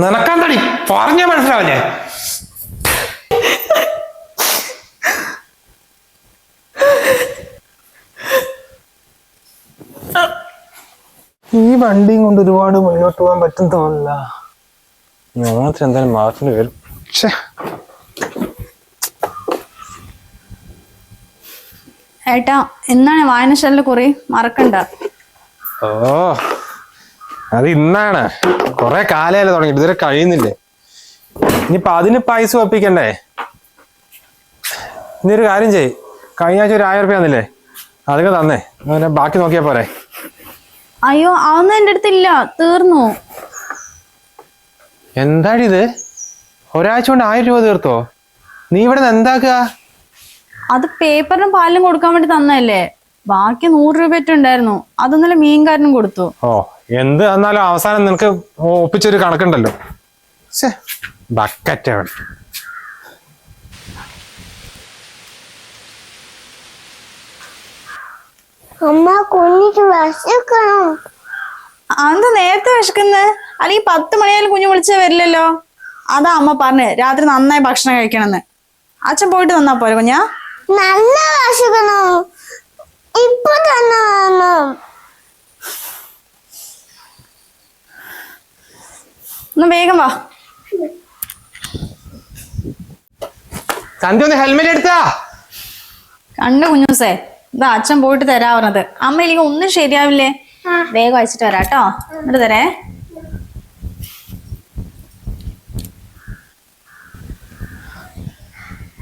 നിനക്കെന്തടി? പറഞ്ഞ മനസ്സിലാവില്ലേ? ഈ വണ്ടിയും കൊണ്ട് ഒരുപാട് മുന്നോട്ട് പോകാൻ പറ്റും തോന്നില്ല ഞങ്ങൾക്ക് എന്തായാലും മാർച്ചിന് വരും. ഏട്ടാ എന്നാണ് വായനശാലയിൽ കുറി? മറക്കണ്ട. ഓ. അത് ഇന്നാണ്. കൊറേ കാലയല്ലേ തുടങ്ങിയിട്ട് ഇതുവരെ കഴിയുന്നില്ലേ? ഇനിയിപ്പൊ അതിന് പൈസ ഒപ്പിക്കണ്ടേ? ഇനി ഒരു കാര്യം ചെയ് കഴിഞ്ഞ ആഴ്ച ഒരു ആയിരം റുപ്യ തന്നില്ലേ? അതൊക്കെ തന്നേ. അങ്ങനെ ബാക്കി നോക്കിയാ പോരെ. അയ്യോ അതൊന്നും എന്റെ അടുത്തില്ല. തീർന്നു. എന്താടി ഇത് ഒരാഴ്ച കൊണ്ട് ആയിരം രൂപ തീർത്തോ? നീ ഇവിടെ നിന്ന് എന്താക്കുക? അത് പേപ്പറിനും പാലിനും കൊടുക്കാൻ വേണ്ടി തന്നല്ലേ ബാക്കി നൂറ് രൂപ ഉണ്ടായിരുന്നു അതൊന്നല്ല മീൻകാരനും കൊടുത്തു. ഓ എന്ത് തന്നാലും അവസാനം നിനക്ക് ഒപ്പിച്ചൊരു കണക്കുണ്ടല്ലോ. ശേ ബക്കറ്റ് അമ്മ കുഞ്ഞിക്ക് വിശക്കണം അന്ത് നേരത്തെ വിശക്കുന്നത് അല്ലെങ്കിൽ പത്ത് മണിയായാലും കുഞ്ഞു വിളിച്ചേ വരില്ലല്ലോ? അതാ അമ്മ പറഞ്ഞേ രാത്രി നന്നായി ഭക്ഷണം കഴിക്കണമെന്ന്. അച്ഛൻ പോയിട്ട് തന്നാ പോരെ കുഞ്ഞാ? നല്ല വിശക്കണം ഇപ്പൊ തന്നെ ഒന്ന് വേഗം വാ. സന്ധ്യ ഒന്ന് ഹെൽമെറ്റ് എടുത്താ. കണ്ട കുഞ്ഞൂസേ ഇതാ അച്ഛൻ പോയിട്ട് തരാ പറഞ്ഞത്. അമ്മ ഇല്ലെങ്കിൽ ഒന്നും ശരിയാവില്ലേ? വേഗം അയച്ചിട്ട് വരാട്ടോ കേട്ടോ. എന്നിട്ട് തരേ.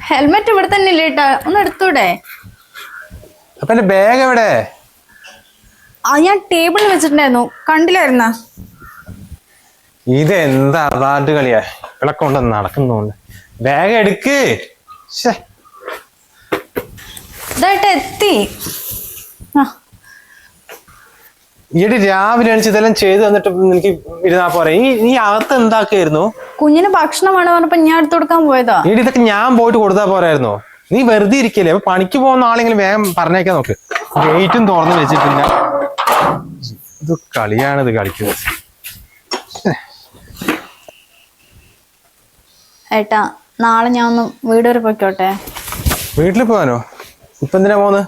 ഹെൽമെറ്റ് ഇവിടെ തന്നെ ഇല്ലേ കേട്ടോ ഒന്ന് എടുത്തൂടെ? അപ്പൊ എന്റെ ബാഗ് എവിടെ? ആ ഞാൻ ടേബിളിൽ വെച്ചിട്ടുണ്ടായിരുന്നു. കണ്ടില്ലായിരുന്ന? ഇത് എന്താ അതാണ്ട് കളിയാ? ഇളക്കം കൊണ്ട് നടക്കുന്നോണ്ട്. വേഗം എടുക്ക്. എത്തി. ഈയിടെ രാവിലെ എണിച്ച് ഇതെല്ലാം ചെയ്ത് തന്നിട്ട് എനിക്ക് ഇരുന്നാ പോരെ. ഈ നീ അകത്ത് എന്താക്കായിരുന്നു? കുഞ്ഞിന് ഭക്ഷണം വേണം പറഞ്ഞപ്പോ ഞാൻ എടുത്തു കൊടുക്കാൻ പോയതാ. ഈടെ ഇതൊക്കെ ഞാൻ പോയിട്ട് കൊടുത്താ പോരായിരുന്നോ. നീ വെറുതെ ഇരിക്കല്ലേ? അപ്പൊ പണിക്ക് പോകുന്ന ആളെങ്കിലും വേഗം പറഞ്ഞേക്കാൻ നോക്ക്. ഗേറ്റും തുറന്നു വെച്ചിട്ടില്ല. ഇത് കളിയാണിത് കളിക്കുന്നത്. ഏട്ടാ നാളെ ഞാൻ ഒന്ന് വീട് വരെ പൊയ്ക്കോട്ടെ? വീട്ടിൽ പോകാനോ? ഇപ്പൊ എന്തിനാ പോന്ന്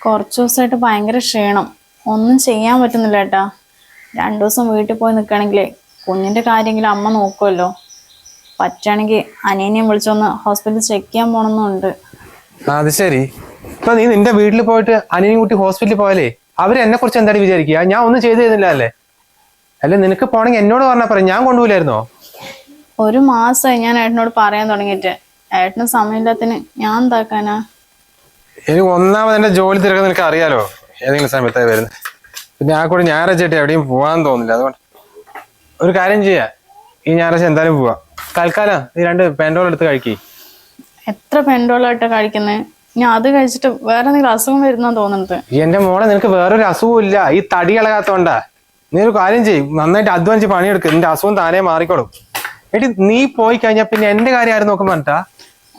കുറച്ച് ദിവസമായിട്ട് ഭയങ്കര ക്ഷീണം. ഒന്നും ചെയ്യാൻ പറ്റുന്നില്ല ഏട്ടാ. രണ്ടു ദിവസം വീട്ടിൽ പോയി നിൽക്കുകയാണെങ്കിലേ കുഞ്ഞിന്റെ കാര്യമെങ്കിലും അമ്മ നോക്കുമല്ലോ പറ്റുകയാണെങ്കിൽ അനിയനെയും വിളിച്ചൊന്ന് ഹോസ്പിറ്റലിൽ ചെക്ക് ചെയ്യാൻ പോണമെന്നുണ്ട് ആ, അത് ശരി. ഇപ്പൊ നീ നിന്റെ വീട്ടിൽ പോയിട്ട് അനിയനും കുട്ടി ഹോസ്പിറ്റലിൽ പോയാലേ അവർ എന്നെ കുറിച്ച് എന്താണ് വിചാരിക്കുക? ഞാൻ ഒന്നും ചെയ്തു തരുന്നില്ല അല്ലേ? അല്ലെ നിനക്ക് പോണെങ്കിൽ എന്നോട് പറഞ്ഞാ പറയാം ഞാൻ കൊണ്ടുപോയില്ലായിരുന്നോ ഒരു മാസമായി ഞാൻ ഏട്ടനോട് പറയാൻ തുടങ്ങിയിട്ട്. ഏട്ടന് സമയമില്ലാത്തിന് ഞാൻ എന്താക്കാനാ? എനിക്ക് ഒന്നാമത് എന്റെ ജോലി തിരക്ക് നിനക്ക് അറിയാലോ? ഏതെങ്കിലും സമയത്തായി വരുന്നത്. പിന്നെ ആ കൂടെ ഞായറാഴ്ച ആയിട്ട് എവിടെയും പോകാൻ തോന്നില്ല അതുകൊണ്ട് ഒരു കാര്യം ചെയ്യാ. ഈ ഞായറാഴ്ച എന്തായാലും പോവാ. തൽക്കാലം നീ രണ്ട് പെൻഡോൾ എടുത്ത് കഴിക്കേ. എത്ര പെൻഡോളായിട്ട് കഴിക്കുന്നത് ഞാൻ അത് കഴിച്ചിട്ട് വേറെ എന്തെങ്കിലും അസുഖം വരുന്നാ തോന്നുന്നത്. എന്റെ മോളെ നിനക്ക് വേറൊരു അസുഖവും ഇല്ല. ഈ തടി ഇളകാത്തോണ്ടാ. നീ ഒരു കാര്യം ചെയ്യും. നന്നായിട്ട് അധ്വാനിച്ച് പണിയെടുക്കും. നിന്റെ അസുഖം താനേ മാറിക്കോളും. എടി നീ പോയി കഴിഞ്ഞാ പിന്നെ എന്റെ കാര്യം ആരും നോക്കാൻ പറഞ്ഞാ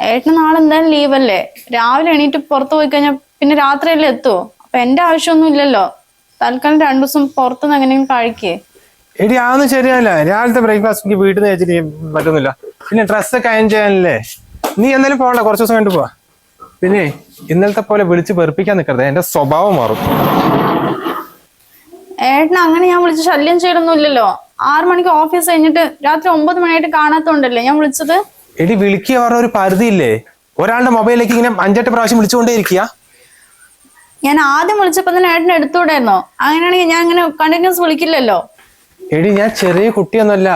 ഏട്ടന് നാളെ എന്തായാലും ലീവല്ലേ? രാവിലെ എണീറ്റ് പുറത്ത് പോയി കഴിഞ്ഞാൽ പിന്നെ രാത്രിയല്ലേ എത്തുമോ അപ്പൊ എന്റെ ആവശ്യമൊന്നും ഇല്ലല്ലോ. തൽക്കാലം രണ്ടു ദിവസം പുറത്തുനിന്ന് എങ്ങനെയും കഴിക്കേ. എടി ആന്ന് ശരിയല്ല. രാവിലത്തെ ബ്രേക്ക്ഫാസ്റ്റ് എനിക്ക് വീട്ടിൽ നിന്ന് കഴിച്ചിട്ട് പറ്റുന്നില്ല പിന്നെ ഡ്രസ്സൊക്കെ അയൺ ചെയ്യാനല്ലേ? നീ എന്തായാലും പോകണ്ട കുറച്ച് ദിവസം കണ്ടു പോവാ. പിന്നെ ഇന്നലത്തെ പോലെ വിളിച്ച് വെറുപ്പിക്കാൻ നിൽക്കരുത് എന്റെ സ്വഭാവം മാറും. ഏട്ടൻ അങ്ങനെ ഞാൻ വിളിച്ച് ശല്യം ഇല്ലല്ലോ. ആറു മണിക്ക് ഓഫീസ് കഴിഞ്ഞിട്ട് രാത്രി ഒമ്പത് മണിയായിട്ട് കാണാത്തോണ്ടല്ലേ ഞാൻ വിളിച്ചത്? എടി വിളിക്കുക പറഞ്ഞ ഒരു പരിധിയില്ലേ? ഒരാളുടെ മൊബൈലിലേക്ക് ഇങ്ങനെ അഞ്ചെട്ട് പ്രാവശ്യം വിളിച്ചുകൊണ്ടേ ഇരിക്കുക. ഞാൻ ആദ്യം വിളിച്ചപ്പോ തന്നെ ഏട്ടൻ എടുത്തോടായിരുന്നോ അങ്ങനെയാണെങ്കിൽ ഞാൻ അങ്ങനെ കണ്ടിന്യൂസ് വിളിക്കില്ലല്ലോ. എടി ഞാൻ ചെറിയ കുട്ടിയൊന്നുമല്ല.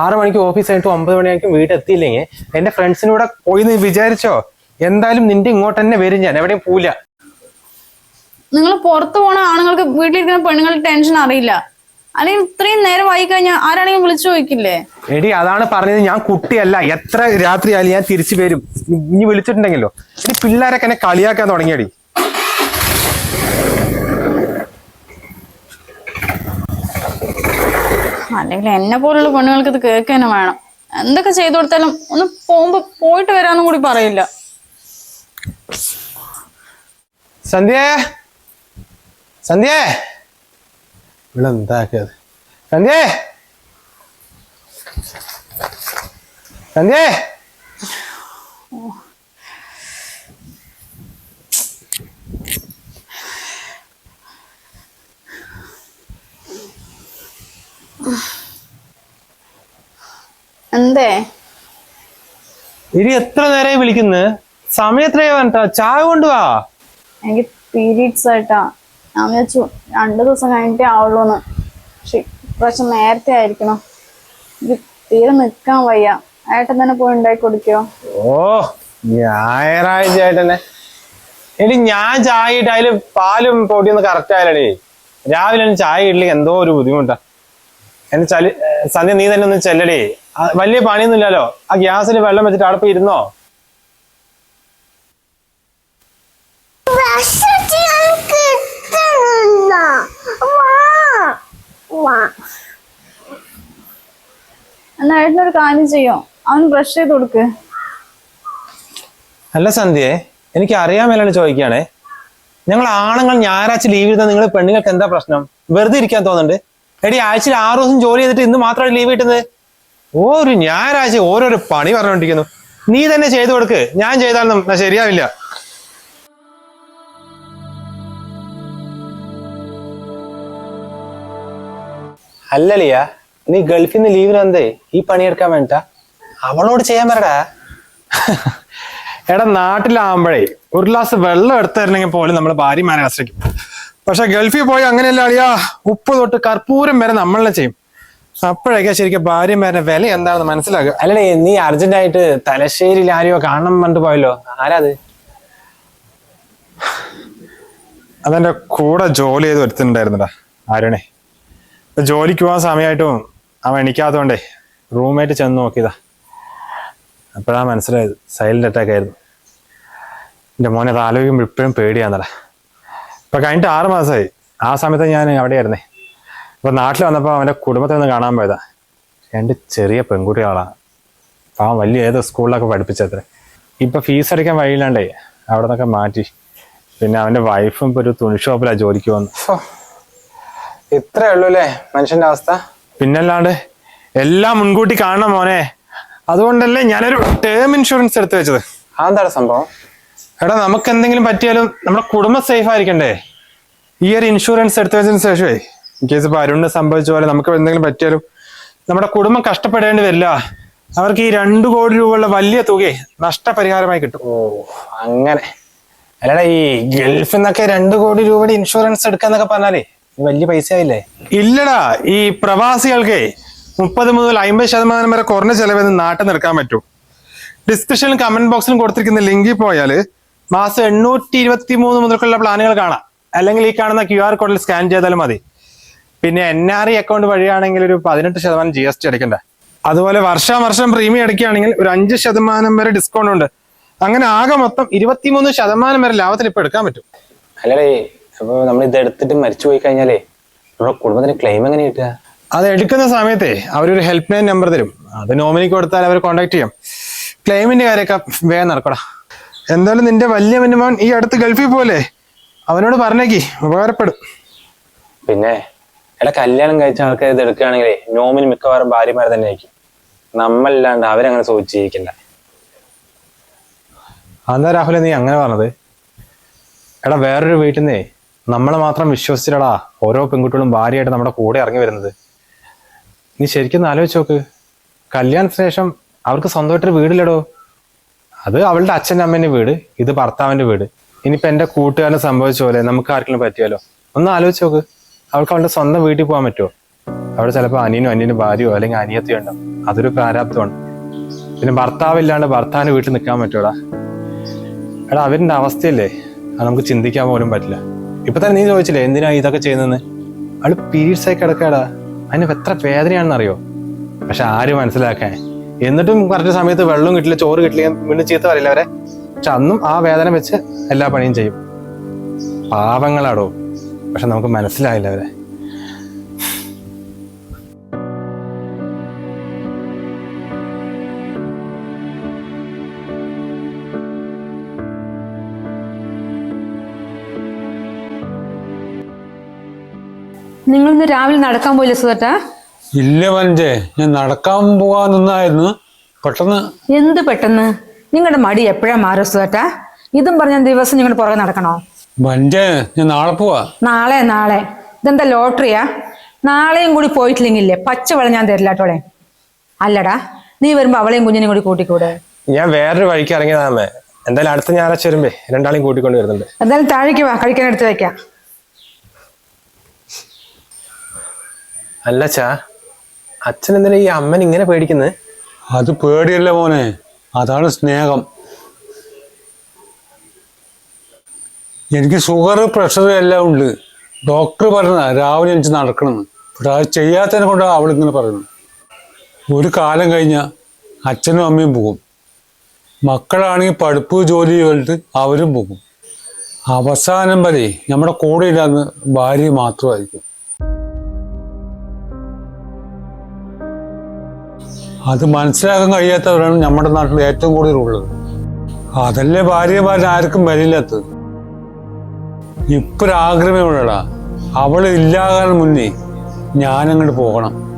ആറു മണിക്ക് ഓഫീസ് കഴിഞ്ഞിട്ട് ഒമ്പത് മണിയായിരിക്കും വീടെത്തിയില്ലെങ്കിൽ എന്റെ ഫ്രണ്ട്സിനൂടെ പോയി നീ വിചാരിച്ചോ? എന്തായാലും നിന്റെ ഇങ്ങോട്ട് തന്നെ വരും ഞാൻ. എവിടെയും പോവില്ല. നിങ്ങൾ പുറത്തു പോണ ആണുങ്ങൾക്ക് വീട്ടിലിരിക്കുന്ന പെണ്ണുങ്ങളുടെ ടെൻഷൻ അറിയില്ല. അല്ലെങ്കിൽ ഇത്രയും നേരം വൈകി കഴിഞ്ഞാൽ ആരാണെങ്കിലും വിളിച്ചു ചോദിക്കില്ലേ? എടി അതാണ് പറഞ്ഞത്. ഞാൻ കുട്ടിയല്ല. എത്ര രാത്രി ആയാലും ഞാൻ തിരിച്ചു വരും. ഇനി വിളിച്ചിട്ടുണ്ടെങ്കിലോ? ഈ പിള്ളേരൊക്കെ എന്നെ കളിയാക്കാൻ തുടങ്ങിയടി. അല്ലെങ്കിൽ എന്നെ പോലുള്ള പെണ്ണുങ്ങൾക്ക് ഇത് കേൾക്കുക വേണം. എന്തൊക്കെ ചെയ്തു കൊടുത്താലും ഒന്ന് പോകുമ്പോ പോയിട്ട് വരാന്നും കൂടി പറയില്ല. സന്ധ്യേ? സന്ധ്യേ? ഇവിടെ എന്താക്കിയത് സന്ധ്യേ എന്തേ? ഇനി എത്ര നേരമായി വിളിക്കുന്നത് സമയത്രയാ പറഞ്ഞിട്ടാ പറഞ്ഞ ചായ കൊണ്ടുവാ? എനിക്ക് പീരീഡ്സ് ആയിട്ടാ. ഞാൻ വിചാരിച്ചു രണ്ടു ദിവസം കഴിഞ്ഞിട്ടേ ആവുള്ളൂ എന്ന് പക്ഷെ ഇപ്രാവശ്യം നേരത്തെ ആയിരിക്കണം. തീരെ നിക്കാൻ വയ്യ. ഏട്ടൻ തന്നെ പോയി ഉണ്ടാക്കി കൊടുക്കോ? ഓ ഞായറാഴ്ച ആയിട്ടന്നെ എടി ഞാൻ ചായ ഇട്ട് അതിൽ പാലും പൊടിയൊന്നും കറക്റ്റ് ആയാലേ രാവിലെ ചായ ഇട്ടില്ലെങ്കിൽ എന്തോ ഒരു ബുദ്ധിമുട്ടാ. എന്നെ ചലി സന്ധ്യ നീ തന്നെ ഒന്ന് ചെല്ലടി. വലിയ പണിയൊന്നും ഇല്ലല്ലോ ആ ഗ്യാസിൽ വെള്ളം വെച്ചിട്ട് അവിടെ ഇരുന്നോ ബ്രഷ് ചെയ്യാൻ കിട്ടണില്ല വാ വാ എന്നാ ഏട്ടനൊരു കാര്യം ചെയ്യോ? അവൻ ബ്രഷ് ചെയ്ത് കൊടുക്ക്. അല്ല സന്ധ്യയെ എനിക്ക് അറിയാൻ മേലാണ് ചോദിക്കുകയാണേ ഞങ്ങൾ ആണുങ്ങൾ ഞായറാഴ്ച ലീവ് ഇരുന്ന നിങ്ങൾ പെണ്ണുങ്ങൾക്ക് എന്താ പ്രശ്നം? വെറുതെ ഇരിക്കാൻ തോന്നുന്നുണ്ട്. എടി ആഴ്ചയിൽ ആറ് ദിവസം ജോലി ചെയ്തിട്ട് ഇന്ന് മാത്രമാണ് ലീവ് കിട്ടുന്നത് ഓരോ ഞായറാഴ്ച ഓരോരോ പണി പറഞ്ഞുകൊണ്ടിരിക്കുന്നു നീ തന്നെ ചെയ്തു കൊടുക്ക്. ഞാൻ ചെയ്താലൊന്നും ശരിയാവില്ല. അല്ലലിയ നീ ഗൾഫിൽ നിന്ന് ലീവിന് വന്നേ ഈ പണിയെടുക്കാൻ വേണ്ട അവളോട് ചെയ്യാൻ പറടാ. എടാ നാട്ടിലാവുമ്പോഴേ ഒരു ഗ്ലാസ് വെള്ളം എടുത്തു തരണമെങ്കിൽ പോലും നമ്മൾ ഭാര്യമാരെ ആശ്രയിക്കും. പക്ഷെ ഗൾഫിൽ പോയി അങ്ങനെയല്ല അളിയാ ഉപ്പ് തൊട്ട് കർപ്പൂരം വരെ നമ്മളെ ചെയ്യും. അപ്പോഴൊക്കെ ശരിക്കും ഭാര്യമാരുടെ വില എന്താണെന്ന് മനസ്സിലാക്കുക അല്ലടേ നീ അർജന്റ് ആയിട്ട് തലശ്ശേരിയിൽ ആരെയോ കാണണം പറഞ്ഞിട്ട് പോയല്ലോ. ആരാത്? അതെന്റെ കൂടെ ജോലി ചെയ്ത് വരുത്തുന്നുണ്ടായിരുന്നടാ ആരണേ. ജോലിക്ക് പോകാൻ സമയമായിട്ടും അവൻ എണിക്കാത്തതുകൊണ്ടേ റൂമായിട്ട് ചെന്ന് നോക്കിയതാ. അപ്പോഴാ മനസ്സിലായത് സൈലന്റ് അറ്റാക്ക് ആയിരുന്നു. എന്റെ മോനെ അത് ഇപ്പോഴും പേടിയാന്നടാ. ഇപ്പൊ കഴിഞ്ഞിട്ട് ആറ് മാസമായി. ആ സമയത്ത് ഞാൻ അവിടെയായിരുന്നേ. അപ്പൊ നാട്ടിൽ വന്നപ്പോൾ അവന്റെ കുടുംബത്തിൽ നിന്ന് കാണാൻ പോയതാ. രണ്ട് ചെറിയ പെൺകുട്ടികളാണ് അവൻ വലിയ ഏതോ സ്കൂളിലൊക്കെ പഠിപ്പിച്ചത്രേ. ഇപ്പൊ ഫീസ് അടിക്കാൻ വഴിയില്ലാണ്ടേ അവിടെ നിന്നൊക്കെ മാറ്റി. പിന്നെ അവന്റെ വൈഫും ഇപ്പൊ ഒരു തുണി ഷോപ്പിലാ ജോലിക്ക് വന്നു ഇത്രേ ഉള്ളൂ അല്ലേ മനുഷ്യന്റെ അവസ്ഥ? പിന്നല്ലാണ്ട് എല്ലാം മുൻകൂട്ടി കാണണം മോനെ. അതുകൊണ്ടല്ലേ ഞാനൊരു ടേം ഇൻഷുറൻസ് എടുത്തു വെച്ചത്. അതെന്താണ് സംഭവം? എടാ നമുക്ക് എന്തെങ്കിലും പറ്റിയാലും നമ്മുടെ കുടുംബം സേഫ് ആയിരിക്കണ്ടേ? ഈ ഒരു ഇൻഷുറൻസ് എടുത്തു വെച്ചതിന് ശേഷമേ ഇൻ കേസ് ഇപ്പൊ അരുണിന് സംഭവിച്ച പോലെ നമുക്ക് എന്തെങ്കിലും പറ്റിയാലും നമ്മുടെ കുടുംബം കഷ്ടപ്പെടേണ്ടി വരില്ല. അവർക്ക് ഈ രണ്ടു കോടി രൂപയുള്ള വലിയ തുകയെ നഷ്ടപരിഹാരമായി കിട്ടും. ഓ അങ്ങനെ. അല്ലടാ ഈ ഗൾഫിൽ നിന്നൊക്കെ രണ്ടു കോടി രൂപയുടെ ഇൻഷുറൻസ് എടുക്കാന്നൊക്കെ പറഞ്ഞാലേ വലിയ പൈസ ആയില്ലേ ഇല്ലടാ ഈ പ്രവാസികൾക്ക് മുപ്പത് മുതൽ അമ്പത് ശതമാനം വരെ കുറഞ്ഞ ചെലവിൽ നാട്ടിൽ നിൽക്കാൻ പറ്റും. ഡിസ്ക്രിപ്ഷനിലും കമന്റ് ബോക്സിലും കൊടുത്തിരിക്കുന്ന ലിങ്കിൽ പോയാൽ മാസം എണ്ണൂറ്റി ഇരുപത്തി മൂന്ന് മുതൽക്കുള്ള പ്ലാനുകൾ കാണാം. അല്ലെങ്കിൽ ഈ കാണുന്ന ക്യു ആർ കോഡിൽ സ്കാൻ ചെയ്താലും മതി. പിന്നെ എൻ ആർ ഐ അക്കൗണ്ട് വഴിയാണെങ്കിൽ ഒരു പതിനെട്ട് ശതമാനം ജി എസ് ടി അടയ്ക്കണ്ടേ. അതുപോലെ വർഷാവർഷം പ്രീമിയം അടയ്ക്കുകയാണെങ്കിൽ ഒരു അഞ്ച് ശതമാനം വരെ ഡിസ്കൗണ്ട് ഉണ്ട്. അങ്ങനെ ആകെ മൊത്തം ഇരുപത്തിമൂന്ന് ശതമാനം വരെ ലാഭത്തിൽ ഇപ്പൊ എടുക്കാൻ പറ്റും. അല്ലടേ അപ്പൊ നമ്മൾ ഇത് എടുത്തിട്ട് മരിച്ചു പോയി കഴിഞ്ഞാലേ നമ്മുടെ കുടുംബത്തിന് ക്ലെയിം എങ്ങനെ കിട്ടുക? അത് എടുക്കുന്ന സമയത്തെ അവരൊരു ഹെൽപ്പ് ലൈൻ നമ്പർ തരും. അത് നോമിനി കൊടുത്താൽ അവർ കോൺടാക്ട് ചെയ്യാം. ക്ലെയിമിന്റെ കാര്യമൊക്കെ വേഗം നടക്കടാ. എന്തായാലും നിന്റെ വലിയ മിനിമോൻ ഈ അടുത്ത് ഗൾഫിൽ പോലെ അവനോട് പറഞ്ഞേക്കി ഉപകാരപ്പെടും. പിന്നെ എടാ കല്യാണം കഴിച്ച ആൾക്കാർ ഇത് എടുക്കുകയാണെങ്കിലേ നോമിനി മിക്കവാറും ഭാര്യമാർ തന്നെ ആയിരിക്കും. നമ്മളില്ലാണ്ട് അവരങ്ങനെ സൂചിച്ച് ജീവിക്കണ്ട അന്നാ രാഹുലെ നീ അങ്ങനെ പറഞ്ഞത്. എടാ വേറൊരു വീട്ടിൽ നിന്നേ നമ്മളെ മാത്രം വിശ്വസിച്ചിട്ടാ ഓരോ പെൺകുട്ടികളും ഭാര്യയായിട്ട് നമ്മുടെ കൂടെ ഇറങ്ങി വരുന്നത്. നീ ശരിക്കും ആലോചിച്ച് നോക്ക്. കല്യാണത്തിന് ശേഷം അവർക്ക് സ്വന്തമായിട്ടൊരു വീടില്ലടോ. അത് അവളുടെ അച്ഛന്റെ അമ്മേന്റെ വീട് ഇത് ഭർത്താവിന്റെ വീട്. ഇനിയിപ്പോൾ എന്റെ കൂട്ടുകാരന് സംഭവിച്ച പോലെ നമുക്ക് ആർക്കെങ്കിലും പറ്റിയാലോ? ഒന്ന് ആലോചിച്ച് നോക്ക്. അവൾക്ക് അവളുടെ സ്വന്തം വീട്ടിൽ പോകാൻ പറ്റുമോ? അവിടെ ചിലപ്പോൾ അനിയനും അനിയനും ഭാര്യയോ അല്ലെങ്കിൽ അനിയത്തിയോ ഉണ്ടാവും അതൊരു പ്രാരാബ്ദമാണ്. പിന്നെ ഭർത്താവില്ലാണ്ട് ഭർത്താവിന് വീട്ടിൽ നിൽക്കാൻ പറ്റുമോടാ? എടാ അവരുടെ അവസ്ഥയല്ലേ? അത് നമുക്ക് ചിന്തിക്കാൻ പോലും പറ്റില്ല. ഇപ്പൊ തന്നെ നീ ചോദിച്ചില്ലേ എന്തിനാ ഇതൊക്കെ ചെയ്യുന്നതെന്ന്? അവൾ പീരീഡ്സ് ആയി കിടക്കാടാ അതിന് എത്ര വേദനയാണെന്ന് അറിയോ പക്ഷെ ആര് മനസ്സിലാക്കാൻ? എന്നിട്ടും കറക്റ്റ് സമയത്ത് വെള്ളം കിട്ടില്ല ചോറ് കിട്ടില്ല വീണ്ടും ചീത്ത പറയില്ല അവരെ? പക്ഷെ അന്നും ആ വേദന വെച്ച് എല്ലാ പണിയും ചെയ്യും. പാവങ്ങളാടോ. പക്ഷെ നമുക്ക് മനസ്സിലായില്ല അവരെ. നിങ്ങൾ ഇന്ന് രാവിലെ നടക്കാൻ പോയില്ല സുധട്ടാ? ഇല്ല വഞ്ചേ ഞാൻ നടക്കാൻ പോകാൻ നിന്നായിരുന്നു. പെട്ടെന്ന് എന്ത് പെട്ടെന്ന്? നിങ്ങളുടെ മടി എപ്പോഴാ മാറും സുഖേട്ടാ ഇതും പറഞ്ഞ ദിവസം നിങ്ങൾ പുറകെ നടക്കണോ? വഞ്ചേ ഞാൻ നാളെ പോവാ. നാളെ നാളെ. ഇതെന്താ ലോട്ടറിയാ? നാളെയും കൂടി പോയിട്ടില്ലെങ്കിലേ പച്ചവെള്ളം ഞാൻ തരില്ല കേട്ടോളെ. അല്ലടാ നീ വരുമ്പോ അവളെയും കുഞ്ഞിനെയും കൂടി കൂട്ടിക്കൂടെ. ഞാൻ വേറൊരു വഴിക്ക് ഇറങ്ങിയതാമേ എന്തായാലും അടുത്ത ഞായറാഴ്ച വരുമ്പേ രണ്ടാളെയും കൂട്ടിക്കൊണ്ട് വരുന്നുണ്ട്. എന്തായാലും താഴേക്ക് വാ കഴിക്കാൻ എടുത്ത് വെക്കാം. അല്ല ചാ അച്ഛൻ എന്തിനാ ഈ അമ്മൻ ഇങ്ങനെ പേടിക്കുന്നത് അത് പേടിയല്ല മോനെ. അതാണ് സ്നേഹം. എനിക്ക് ഷുഗർ പ്രഷർ എല്ലാം ഉണ്ട്. ഡോക്ടർ പറഞ്ഞ രാവിലെ എനിക്ക് നടക്കണം. പക്ഷെ അത് ചെയ്യാത്തതിനെ കൊണ്ടാണ് അവളിങ്ങനെ പറയുന്നത് ഒരു കാലം കഴിഞ്ഞാൽ അച്ഛനും അമ്മയും പോകും. മക്കളാണെങ്കിൽ പഠിപ്പ് ജോലി ചെയ്തിട്ട് അവരും പോകും. അവസാനം വരെ നമ്മുടെ കൂടെ ഇല്ലാന്ന് ഭാര്യ മാത്രമായിരിക്കും. അത് മനസ്സിലാക്കാൻ കഴിയാത്തവരാണ് നമ്മുടെ നാട്ടിൽ ഏറ്റവും കൂടുതൽ ഉള്ളത്. അതല്ലേ ഭാര്യമാർ ആർക്കും വരില്ലാത്തത്? ഇപ്പൊരാഗ്രഹമുള്ളടാ അവൾ ഇല്ലാകാൻ മുന്നേ ഞാനങ്ങോട്ട് പോകണം.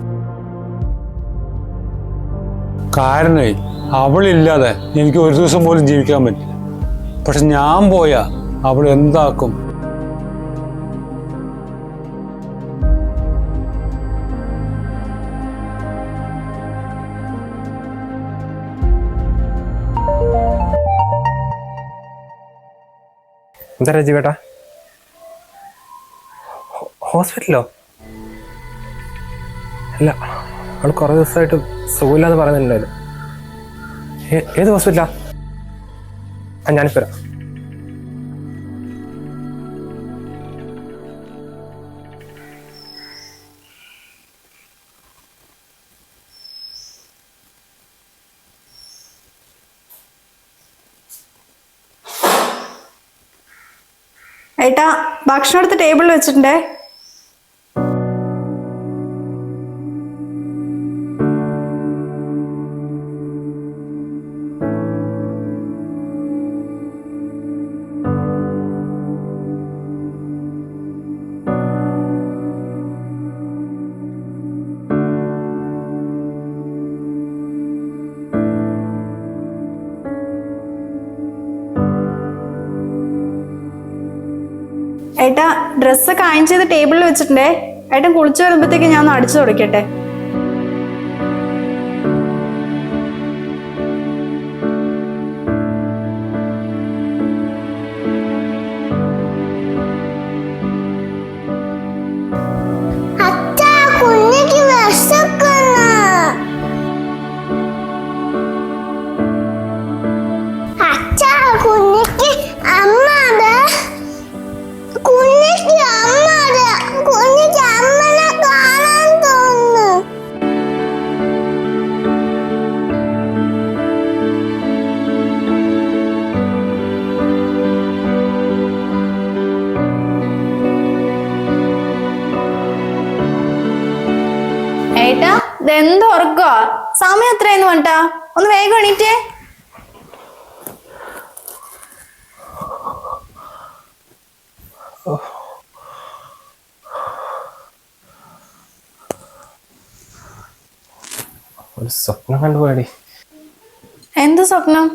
കാരണം അവളില്ലാതെ എനിക്ക് ഒരു ദിവസം പോലും ജീവിക്കാൻ പറ്റില്ല. പക്ഷെ ഞാൻ പോയാൽ അവൾ എന്താക്കും എന്താ രാജീവേട്ടാ ഹോസ്പിറ്റലോ? അല്ല അവൾ കുറേ ദിവസമായിട്ട് സുഖമില്ലാന്ന് പറയുന്നുണ്ടായിരുന്നു. ഏത് ഹോസ്പിറ്റലാ? ആ ഞാനിപ്പോ ടേബിളിൽ വെച്ചിട്ടുണ്ടേ? ചെയ്ത് ടേബിളിൽ വെച്ചിട്ടുണ്ടേ. ഏട്ടൻ കുളിച്ചു വരുമ്പോഴത്തേക്ക് ഞാൻ ഒന്ന് അടിച്ചു തുടക്കട്ടെ. പറഞ്ഞാ ഒന്ന് വേഗം എണീറ്റേ. ഒരു സ്വപ്നം കണ്ടുപോയടി എന്ത് സ്വപ്നം?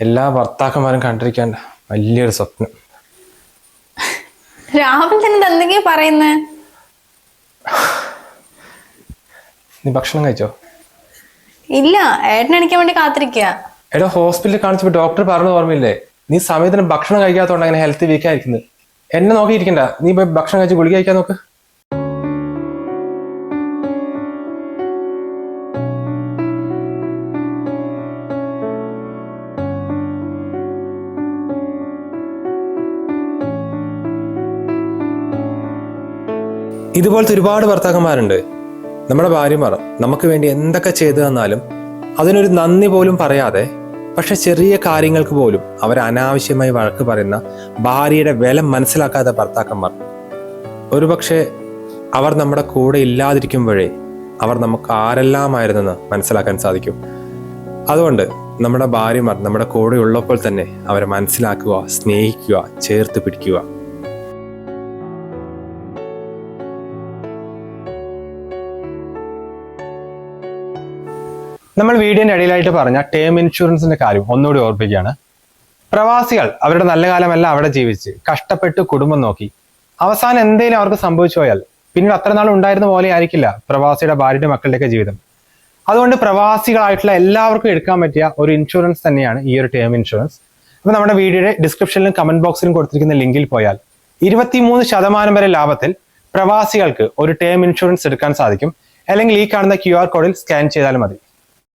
എല്ലാ ഭർത്താക്കന്മാരും കണ്ടിരിക്കാണ്ട വലിയൊരു സ്വപ്നം. രാവിലെ തന്നെ എന്തൊക്കെയാ നീ ഭക്ഷണം കഴിച്ചോ? ഇല്ല ഏട്ടൻ എണിക്കാൻ വേണ്ടി കാത്തിരിക്കുക എടാ ഹോസ്പിറ്റലിൽ കാണിച്ചപ്പോ ഡോക്ടർ പറഞ്ഞു ഓർമ്മയില്ലേ? നീ സമയത്തിന് ഭക്ഷണം കഴിക്കാത്തതുകൊണ്ട് അങ്ങനെ ഹെൽത്ത് വീക്ക് ആയിരിക്കുന്നത് എന്നെ നോക്കിയിരിക്കണ്ട. നീ പോയി ഭക്ഷണം കഴിച്ച് ഗുളിക കഴിക്കാൻ നോക്ക്. ഇതുപോലത്തെ ഒരുപാട് ഭർത്താക്കന്മാരുണ്ട്. നമ്മുടെ ഭാര്യമാർ നമുക്ക് വേണ്ടി എന്തൊക്കെ ചെയ്തു തന്നാലും അതിനൊരു നന്ദി പോലും പറയാതെ പക്ഷെ ചെറിയ കാര്യങ്ങൾക്ക് പോലും അവർ അനാവശ്യമായി വഴക്ക് പറയുന്ന ഭാര്യയുടെ വില മനസ്സിലാക്കാത്ത ഭർത്താക്കന്മാർ. ഒരുപക്ഷെ അവർ നമ്മുടെ കൂടെ ഇല്ലാതിരിക്കുമ്പോഴേ അവർ നമുക്ക് ആരെല്ലാമായിരുന്നെന്ന് മനസ്സിലാക്കാൻ സാധിക്കും. അതുകൊണ്ട് നമ്മുടെ ഭാര്യമാർ നമ്മുടെ കൂടെ ഉള്ളപ്പോൾ തന്നെ അവരെ മനസ്സിലാക്കുക സ്നേഹിക്കുക ചേർത്ത് പിടിക്കുക. നമ്മൾ വീഡിയോന്റെ ഇടയിലായിട്ട് പറഞ്ഞ ടേം ഇൻഷുറൻസിന്റെ കാര്യം ഒന്നുകൂടി ഓർപ്പിക്കുകയാണ്. പ്രവാസികൾ അവരുടെ നല്ല കാലമെല്ലാം അവിടെ ജീവിച്ച് കഷ്ടപ്പെട്ട് കുടുംബം നോക്കി. അവസാനം എന്തെങ്കിലും അവർക്ക് സംഭവിച്ചു പോയാൽ പിന്നീട് അത്ര നാൾ ഉണ്ടായിരുന്ന പോലെ ആയിരിക്കില്ല പ്രവാസിയുടെ ഭാര്യയുടെ മക്കളുടെയൊക്കെ ജീവിതം. അതുകൊണ്ട് പ്രവാസികളായിട്ടുള്ള എല്ലാവർക്കും എടുക്കാൻ പറ്റിയ ഒരു ഇൻഷുറൻസ് തന്നെയാണ് ഈ ഒരു ടേം ഇൻഷുറൻസ് അപ്പൊ നമ്മുടെ വീഡിയോയുടെ ഡിസ്ക്രിപ്ഷനിലും കമന്റ് ബോക്സിലും കൊടുത്തിരിക്കുന്ന ലിങ്കിൽ പോയാൽ ഇരുപത്തിമൂന്ന് ശതമാനം വരെ ലാഭത്തിൽ പ്രവാസികൾക്ക് ഒരു ടേം ഇൻഷുറൻസ് എടുക്കാൻ സാധിക്കും. അല്ലെങ്കിൽ ഈ കാണുന്ന ക്യു കോഡിൽ സ്കാൻ ചെയ്താൽ മതി.